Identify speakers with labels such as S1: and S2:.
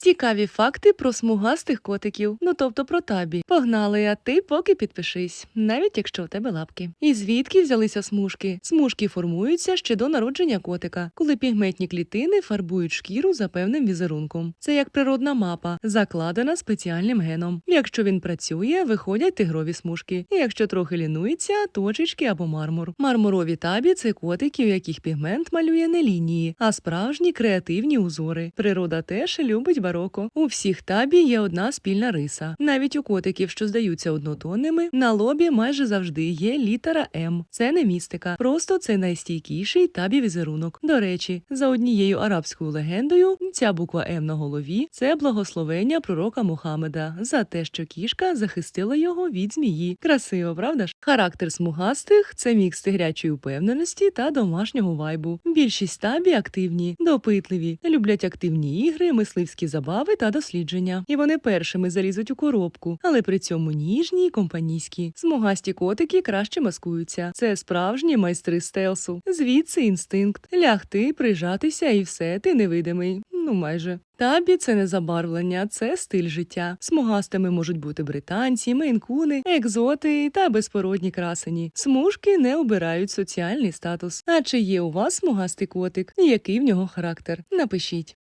S1: Цікаві факти про смугастих котиків, ну тобто про табі. Погнали, а ти поки підпишись, навіть якщо у тебе лапки. І звідки взялися смужки? Смужки формуються ще до народження котика, коли пігментні клітини фарбують шкіру за певним візерунком. Це як природна мапа, закладена спеціальним геном. Якщо він працює, виходять тигрові смужки. І якщо трохи лінується, точечки або мармур. Мармурові табі це котики, у яких пігмент малює не лінії, а справжні креативні узори. Природа теж любить бароко. У всіх табі є одна спільна риса. Навіть у котиків, що здаються однотонними, на лобі майже завжди є літера М. Це не містика. Просто це найстійкіший табі візерунок. До речі, за однією арабською легендою, ця буква М на голові це благословення пророка Мухаммеда за те, що кішка захистила його від змії. Красиво, правда ж? Характер смугастих це мікс тигрячої впевненості та домашнього вайбу. Більшість табі активні, допитливі, люблять активні ігри, мисливські забави та дослідження. І вони першими залізуть у коробку, але при цьому ніжні й компанійські. Смугасті котики краще маскуються. Це справжні майстри стелсу. Звідси інстинкт лягти, прижатися і все, ти невидимий. Ну майже. Табі це не забарвлення, це стиль життя. Смугастими можуть бути британці, мейнкуни, екзоти та безпородні красені. Смужки не обирають соціальний статус. А чи є у вас смугастий котик? Який в нього характер? Напишіть.